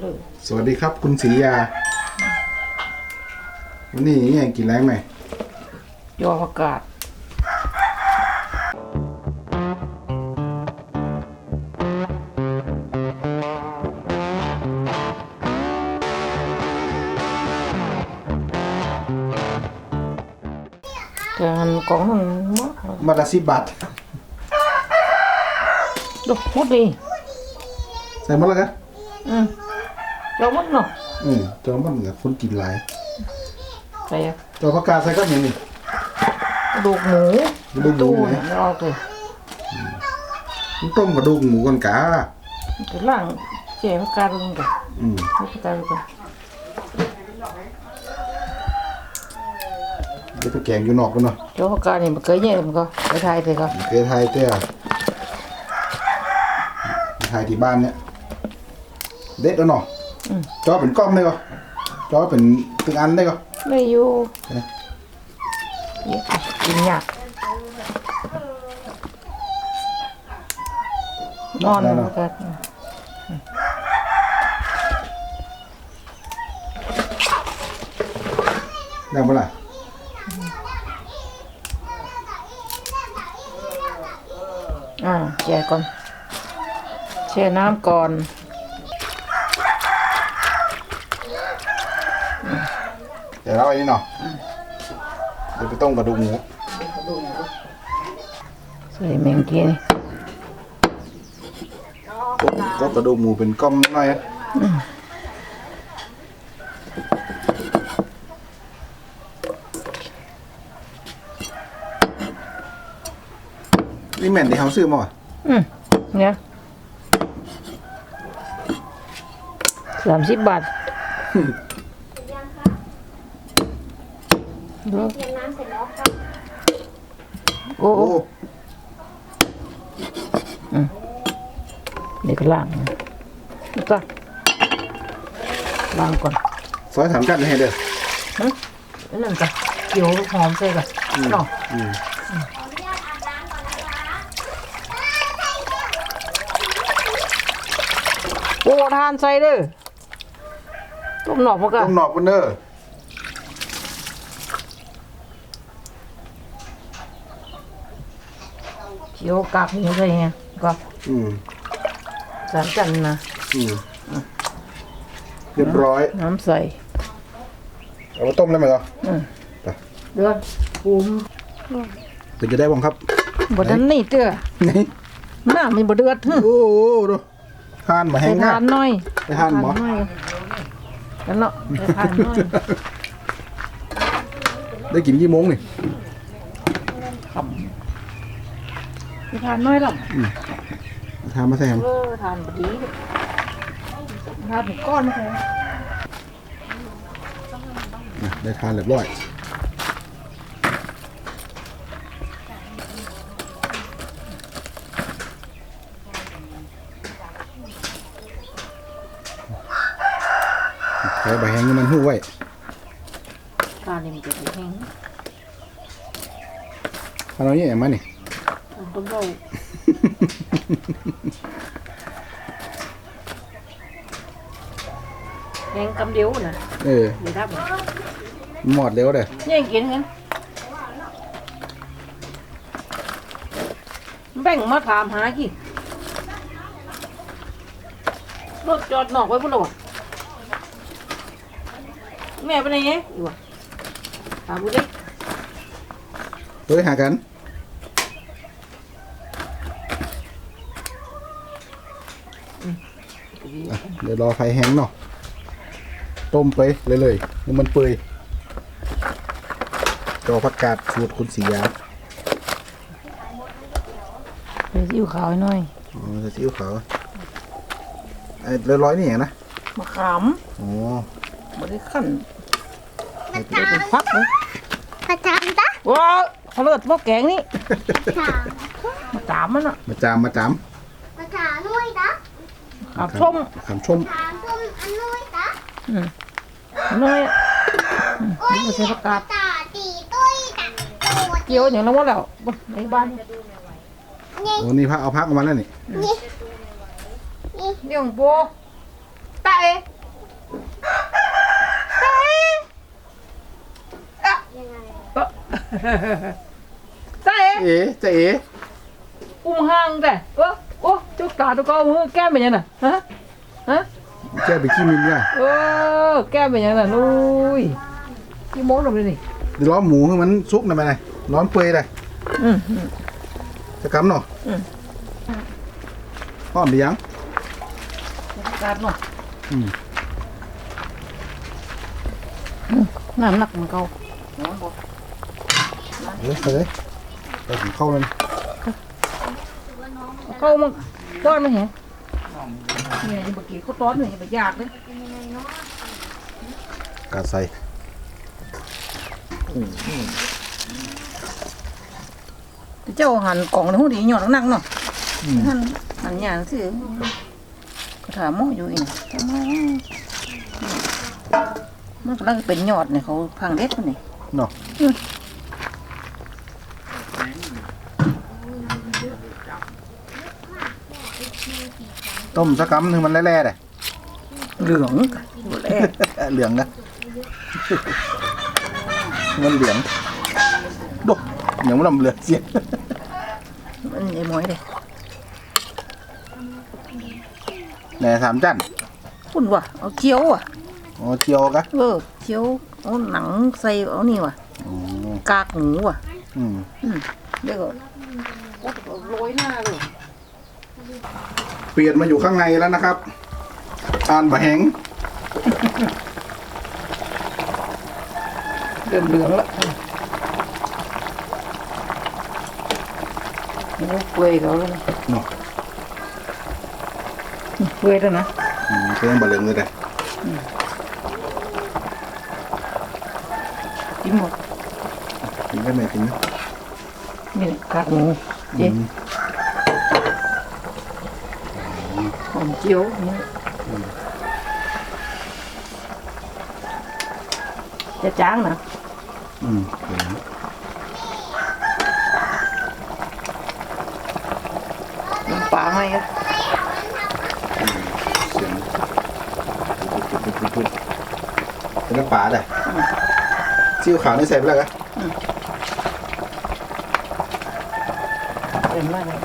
เลยสวัสดีครับ คุณศรียา วันนี้ยังกินแรงไหมยอประกาศแต่หันกล่องมันหมดมาละสิบบาทดูหมดดิใส่หมดแล้วกันอืม เจ้าหมดเนาะอืมจอมันกับคนกินหลายใส่อะจอผักกาดใส่ก็อย่างนี้ กระดูกหมูกระดูกหมูตู้ไหนเนี่ยไม่เอาเลยมันต้มกระดูกหมูกันกาจะล่างเจ๊ประกาศลงกันอืมประกาศลงกันเดี๋ยวไปแกงอยู่นอกกันเนาะเจ้าประกาศนี่มันเคยเนี่ยมันก็ไปไทยเลยก็เคยไทยเตี้ยไทยที่บ้านเนี่ย เด็ดแล้วเนาะ จอเป็นก้อมได้ก็จอเป็นตึงอันได้ก็ไม่อยู่เอ๊ะเยอะกินยากนอนมันก็ได้ปะล่ะอ่าแช่ก่อนแช่น้ำก่อน ดี๋ยวเราอันนี้เนาะเดี๋ยวไปต้มกระดูกหมูใส่แมงกี้นี่ก็กระดูกหมูเป็นก้อมหน่อยอะนี่แม่นที่เขาซื้อมาว่ะอืมเนี่ยสามสิบบาท ดูโอ้โอ้โอ้เด็กล้างนะแล้วก็ล้างก่อนซอยสามกันให้เด้อแล้วนั่นก็เกี่ยวหอมใส่กันเนาะอืมโอ้ทานใส่เด้อต้มหนอกมันก็ต้มนอกกันเด้อ เกี่ยวกากหมูใส่ไงก็อืมสามจันนะอืมเรียบร้อย น้ำใส่เอามาต้มได้ไหมก็เดือนปูมเป็นจะได้บ้างครับบดนั้นนี่เตื้อนี่น้ำมันบดเดือดฮึโอ้โหดูทานมาไปแห้งทานะนหน่อยไปทานหมอหน่อยกันเนาะไปทานหน่อยได้กินกี่โมงนี่ ไปทานหน่อยหรอทานมาแซมเออทานบดีทานถึงก้อนเลยอะได้ทานเรียบร้อยใช้ใบแห้งนี่มันหู้ไว้ทานนี่มันจะแห้งเอาเราเนี่ยมานี่ต้ มเบาแห้งกำเดียวนะเออเดี๋ยวทับหมดเร็วเด้อนี่กินกันแบ่งมาถามหากี่รถจอดนอกไว้พุ่นหรอวะแม่ไปไหนเนี่ยอยู่วะถามกูดิเฮ้ยหากัน อะเดี๋ยวรอไฟแห้งเนาะต้มไปเลยเลยๆให้มันเปื่อยจอผักกาดสูตรคุณสียาเดี๋ยวซิ้วขาวให้หน่อยอ๋อจะซีอิ๊วขาวไอ้เรียบร้อยนี่อย่างนะมะขามอ๋อไม่ได้ขั้นไม่ได้เป็นพักเลยประจานตะว้าวเขาเลิศพวกแกงนี่ถามมาตามมันอะมาจามมาจาม ประถามนุ้ยตะ ขามส้มขามชมถามตุ้มอันนุ้ยตะอืมน้อยอะอืมนี่ก็ใช้ประกาศตาตีตุ้ยตะโอ้เกี่ยวอย่างนั้นว่าแล้วบ่ในบ้านนี่โอ้นี่พักเอาพักออกมาแล้วนี่นี่นี่เรื่องโบตายยังไงใส่เอ๋จะเอ๋อุ้มห่างแต่โอ้ โอ้จุกตาตุกเอามือแก้มเป็นยังน่ะฮะฮะแก้ไปขี้มินเนี่ยโอ้แก้มเป็นยังน่ะลุยกี่โมงแล้วนี่เดี๋ยวล้อหมูให้มันซุกหน่อยไปไหนร้อนเปื่อยเลยอืมจะกำเนาะอืมพร้อมหรือยังการเนาะอืมน้ำหนักมันเก่าเฮ้ยไปเลยไปถึงเข้าแล้วนี่ เข้ามันต้อนมาเห็นเนี่ยยังเมื่อกี้เขาต้อนเนี่ยยังไปยากเลยกาใส่เจ้าหันกล่องในหูดีหยอดนักๆเนาะอืมหันหันอย่างสิก็ถามหมออยู่อีกทำไมมันกำลังเป็นยอดเนี่ยเขาพังเด็ดมันนี่เนาะ ต้มสักกำหนึงมันแร่ๆเลยเหลืองแรกเหลืองนะมันเหลืองดูเหลืองมันลำเหลืองเสียมันไอ้หมอยเลยแหน่สามจันคุณว่ะเอาเคี้ยวอะอ๋อเจียวกะเออเคี้ยวเอาหนังใส่เอานี่ว่ะอ๋อกากหมูว่ะ อืมอืมเดี๋ยวก็โรยหน้าเลย เปลี่ยนมาอยู่ข้างในแล้วนะครับ อ่านบะแหงเริ่มเหลืองละโอ้เปื่อยแล้วนะเนาะเปื่อยแล้วนะอืมเครื่องบะเหลืองเลยเด้กินหมดกินได้ไหมกินไหมนี่แหละกากหมูเจ๊ อื มเจียวนี่จะจ้างนะอืมน้ำปลาให้อะเสียงเป็นน้ำปลาได้ซีอิ๊วขาวนี่ใส่ไปแล้วกะเต็มมากเลย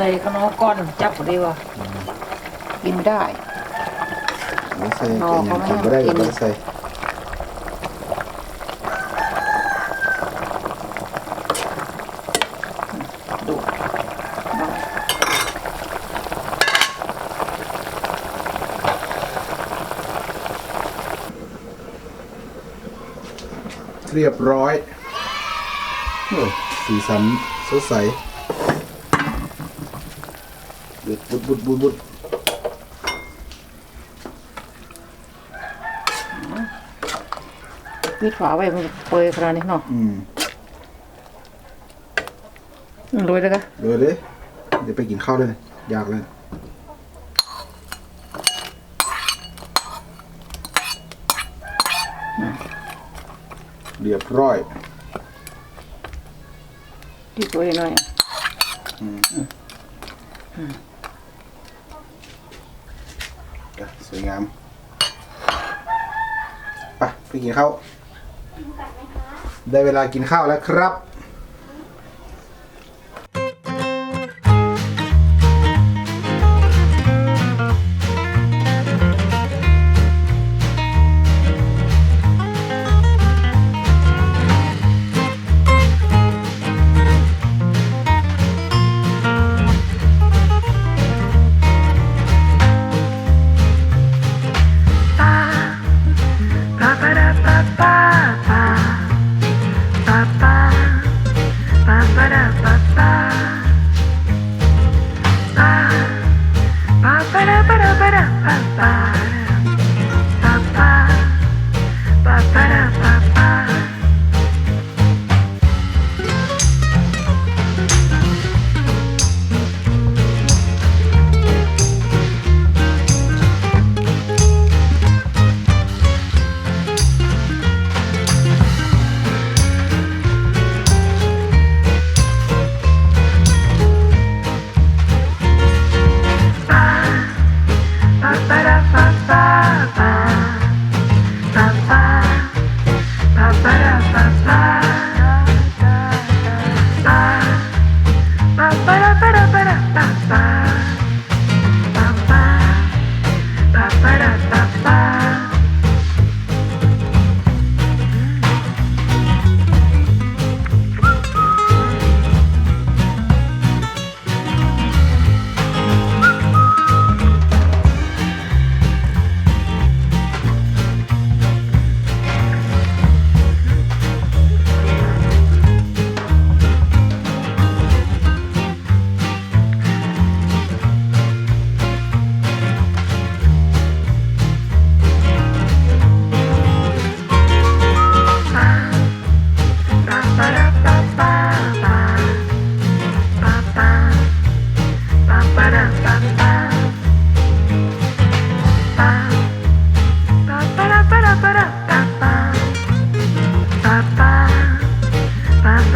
ใส่ขนมก้อนจับดีว่ะกินได้ ไม่ใส่อ๋อแกงเขายังไม่กินก็ได้ให้ก็กินไม่ใส่ดูดเรียบร้อยโอ้สีสันสดใสเดือด บุดบุดบุดบุดปิดฝาไว้มันจะเปื่อยขนาดนี้เนาะอืมอืมโรยเลยกะเดี๋ยวเลยเดี๋ยวไปกินข้าวด้วยนะอยากเลยเรียบร้อยที่ตัวหน่อยอะอะ สวยงามไปไปกินข้าวได้เวลากินข้าวแล้วครับ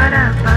ba da ba